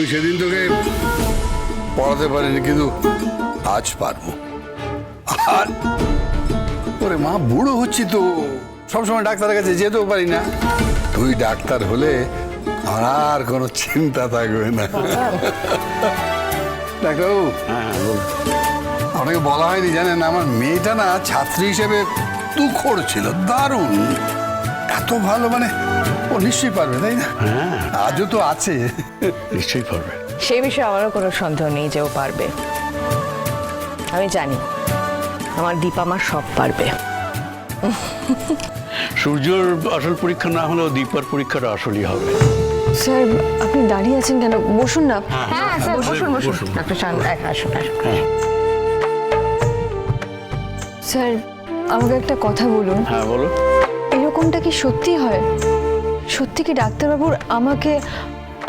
আমি সেদিন তোকে পড়াতে পারিনি কিন্তু আজ পারব। আর ওরে মা বুড়ো হচ্ছি তো। সবসময় ডাক্তারের কাছে যেতেও পারি না। তুই ডাক্তার হলে আমার আর কোনো চিন্তা থাকবে না। ডাক্তারবাবু আপনাকে বলা হয়নি জানেন আমার মেয়েটা না ছাত্রী হিসেবে তুখোর ছিল দারুণ। এত ভালো মানে ও নিশ্চয়ই পারবে তাই না? আজও তো আছে। নিশ্চয়ই পারবে। সেই বিষয়ে আমারও কোনো সন্দেহ নেই যে ও পারবে। আমি জানি আমার দীপা আমার সব পারবে। সূর্যর আসল পরীক্ষা না হলেও দীপার পরীক্ষাটা আসলই হবে। স্যার আপনি দাঁড়িয়ে আছেন কেন? বসুন না। হ্যাঁ স্যার বসুন বসুন ডক্টর শান আসুন আসুন। স্যার আমাকে একটা কথা বলুন। হ্যাঁ বলো এরকমটা কি সত্যি হয়? সত্যি কি ডাক্তারবাবুর আমাকে,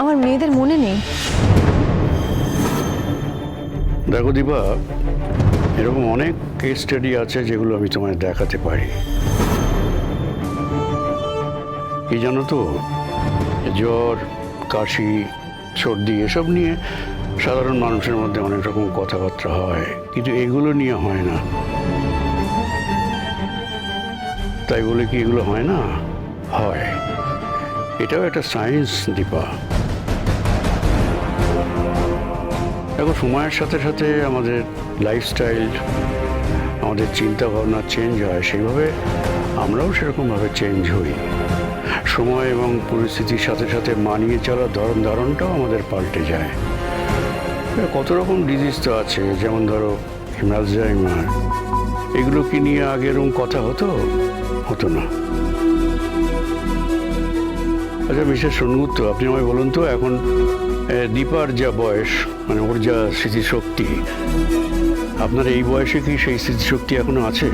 আমার মেয়েদের মনে নেই? দেখো দীপা, এরকম অনেক কেস স্টাডি আছে যেগুলো আমি তোমায় দেখাতে পারি। কি জানো তো? জ্বর, কাশি, সর্দি, এসব নিয়ে সাধারণ মানুষের মধ্যে অনেক রকম কথাবার্তা হয়। কিন্তু এগুলো নিয়ে হয় না। তাই বলে কি এগুলো হয় না? হয়। এটাও একটা সায়েন্স, দীপা। এখন সময়ের সাথে সাথে আমাদের লাইফস্টাইল আমাদের চিন্তা ভাবনা চেঞ্জ হয়। সেইভাবে আমরাও সেরকমভাবে চেঞ্জ হই। সময় এবং পরিস্থিতির সাথে সাথে মানিয়ে চলার ধরন, ধারণটাও আমাদের পাল্টে যায়। কত রকম ডিজিজ তো আছে? যেমন ধরো অ্যালজাইমার এগুলো কি নিয়ে আগে এরকম কথা হতো? হতো না। আচ্ছা মিস্টার সন্মুক্ত আপনি আমায় বলুন তো এখন দীপার যা বয়স মানে ওর যা স্মৃতিশক্তি আপনার এই বয়সে কি সেই স্মৃতিশক্তি এখনও আছে?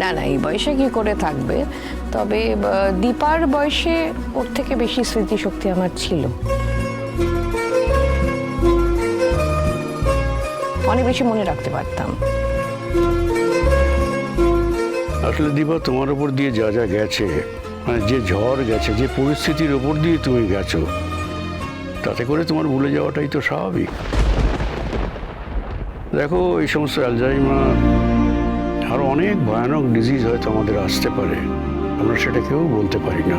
না না এই বয়সে কি করে থাকবে? তবে দীপার বয়সে ওর থেকে বেশি স্মৃতিশক্তি আমার ছিল। অনেক বেশি মনে রাখতে পারতাম। আসলে দিবা তোমার উপর দিয়ে যা যা গেছে মানে যে ঝড় গেছে, যে পরিস্থিতির ওপর দিয়ে তুমি গেছো, তাতে করে তোমার ভুলে যাওয়াটাই তো স্বাভাবিক। দেখো, এই সমস্ত অ্যালজাইমার আরও অনেক ভয়ানক ডিজিজ হয়তো আমাদের আসতে পারে। আমরা সেটা কেউ বলতে পারি না।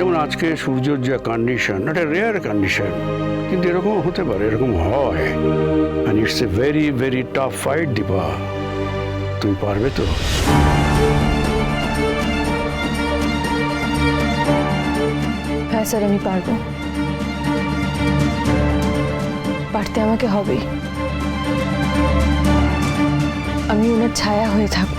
যেমন আজকে সূর্যর যা কন্ডিশন এটা রেয়ার কন্ডিশন কিন্তু এরকম হতে পারে, এরকম হয়। It's a very very tough fight Deepa. তুমি পারবে তো? হ্যাঁ স্যার, আমি পারব। পারতে আমাকে হবেই। আমি ওনার ছায়া হয়ে থাকব।